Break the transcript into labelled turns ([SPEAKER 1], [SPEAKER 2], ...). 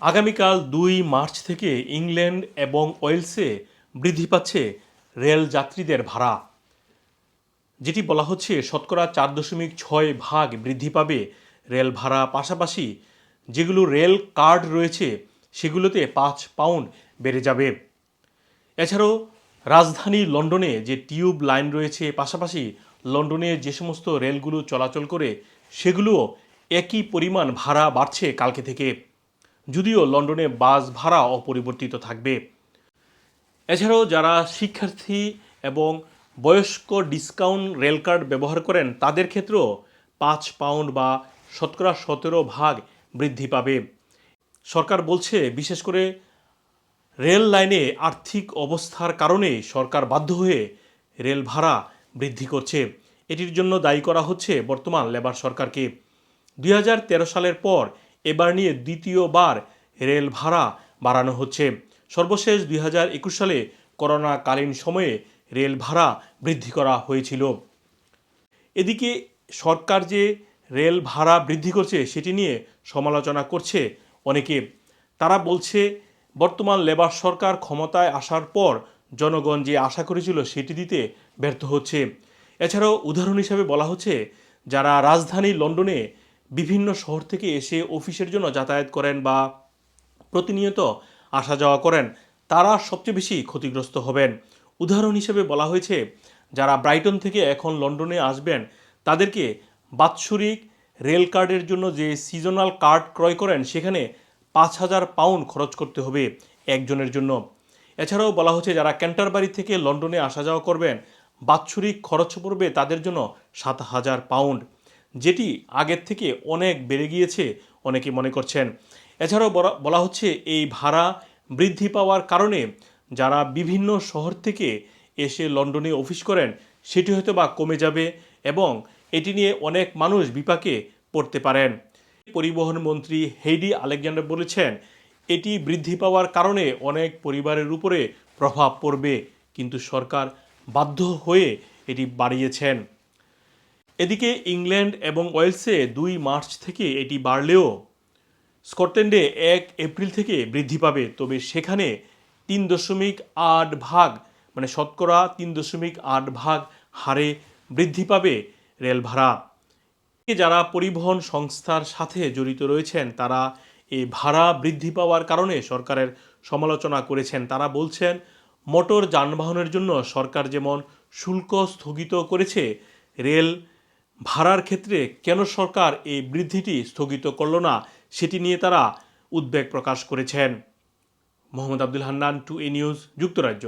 [SPEAKER 1] আগামীকাল দুই মার্চ থেকে ইংল্যান্ড এবং ওয়েলসে বৃদ্ধি পাচ্ছে রেল যাত্রীদের ভাড়া, যেটি বলা হচ্ছে শতকরা চার দশমিক ছয় ভাগ বৃদ্ধি পাবে রেল ভাড়া। পাশাপাশি যেগুলো রেল কার্ড রয়েছে, সেগুলোতে পাঁচ পাউন্ড বেড়ে যাবে। এছাড়াও রাজধানী লন্ডনে যে টিউব লাইন রয়েছে, পাশাপাশি লন্ডনে যে সমস্ত রেলগুলো চলাচল করে, সেগুলোও একই পরিমাণ ভাড়া বাড়ছে কালকে থেকে। যদিও লন্ডনে বাস ভাড়া অপরিবর্তিত থাকবে। এছাড়াও যারা শিক্ষার্থী এবং বয়স্ক ডিসকাউন্ট রেল কার্ড ব্যবহার করেন, তাদের ক্ষেত্রেও পাঁচ পাউন্ড বা শতকরা সতেরো ভাগ বৃদ্ধি পাবে। সরকার বলছে, বিশেষ করে রেল লাইনে আর্থিক অবস্থার কারণে সরকার বাধ্য হয়ে রেল ভাড়া বৃদ্ধি করছে। এটির জন্য দায়ী করা হচ্ছে বর্তমান লেবার সরকারকে। দুই হাজার তেরো সালের পর এবার নিয়ে দ্বিতীয়বার রেল ভাড়া বাড়ানো হচ্ছে। সর্বশেষ দুই হাজার একুশ সালে করোনাকালীন সময়ে রেল ভাড়া বৃদ্ধি করা হয়েছিল। এদিকে সরকার যে রেল ভাড়া বৃদ্ধি করছে, সেটি নিয়ে সমালোচনা করছে অনেকে। তারা বলছে, বর্তমান লেবার সরকার ক্ষমতায় আসার পর জনগণ যে আশা করেছিল, সেটি দিতে ব্যর্থ হচ্ছে। এছাড়াও উদাহরণ হিসাবে বলা হচ্ছে, যারা রাজধানী লন্ডনে বিভিন্ন শহর থেকে এসে অফিসের জন্য যাতায়াত করেন বা প্রতিনিয়ত আসা যাওয়া করেন, তারা সবচেয়ে বেশি ক্ষতিগ্রস্ত হবেন। উদাহরণ হিসেবে বলা হয়েছে, যারা ব্রাইটন থেকে এখন লন্ডনে আসবেন, তাদেরকে বাৎসরিক রেল কার্ডের জন্য যে সিজনাল কার্ড ক্রয় করেন, সেখানে পাঁচ হাজার পাউন্ড খরচ করতে হবে একজনের জন্য। এছাড়াও বলা হচ্ছে, যারা ক্যান্টারবারি থেকে লন্ডনে আসা যাওয়া করবেন, বাৎসরিক খরচ পড়বে তাদের জন্য সাত হাজার পাউন্ড। যেটি আগের থেকে অনেক বেড়ে গিয়েছে, অনেকে মনে করছেন। এছাড়াও বলা- হচ্ছে এই ভাড়া বৃদ্ধি পাওয়ার কারণে যারা বিভিন্ন শহর থেকে এসে লন্ডনে অফিস করেন, সেটি হয়তো বা কমে যাবে এবং এটি নিয়ে অনেক মানুষ বিপাকে পড়তে পারেন। পরিবহন মন্ত্রী হেইডি আলেকজান্ডার বলেছেন, এটি বৃদ্ধি পাওয়ার কারণে অনেক পরিবারের উপরে প্রভাব পড়বে, কিন্তু সরকার বাধ্য হয়ে এটি বাড়িয়েছেন। এদিকে ইংল্যান্ড এবং ওয়েলসে দুই মার্চ থেকে এটি বাড়লেও স্কটল্যান্ডে এক এপ্রিল থেকে বৃদ্ধি পাবে। তবে সেখানে তিন দশমিক আট ভাগ মানে শতকরা তিন দশমিক আট ভাগ হারে বৃদ্ধি পাবে রেল ভাড়া। যারা পরিবহন সংস্থার সাথে জড়িত রয়েছেন, তারা এই ভাড়া বৃদ্ধি পাওয়ার কারণে সরকারের সমালোচনা করেছেন। তারা বলছেন, মোটর যানবাহনের জন্য সরকার যেমন শুল্ক স্থগিত করেছে, রেল ভাড়ার ক্ষেত্রে কেন সরকার এই বৃদ্ধিটি স্থগিত করল না, সেটি নিয়ে তারা উদ্বেগ প্রকাশ করেছেন। Mohammad Abdul Hannan, to a news, যুক্তরাজ্য।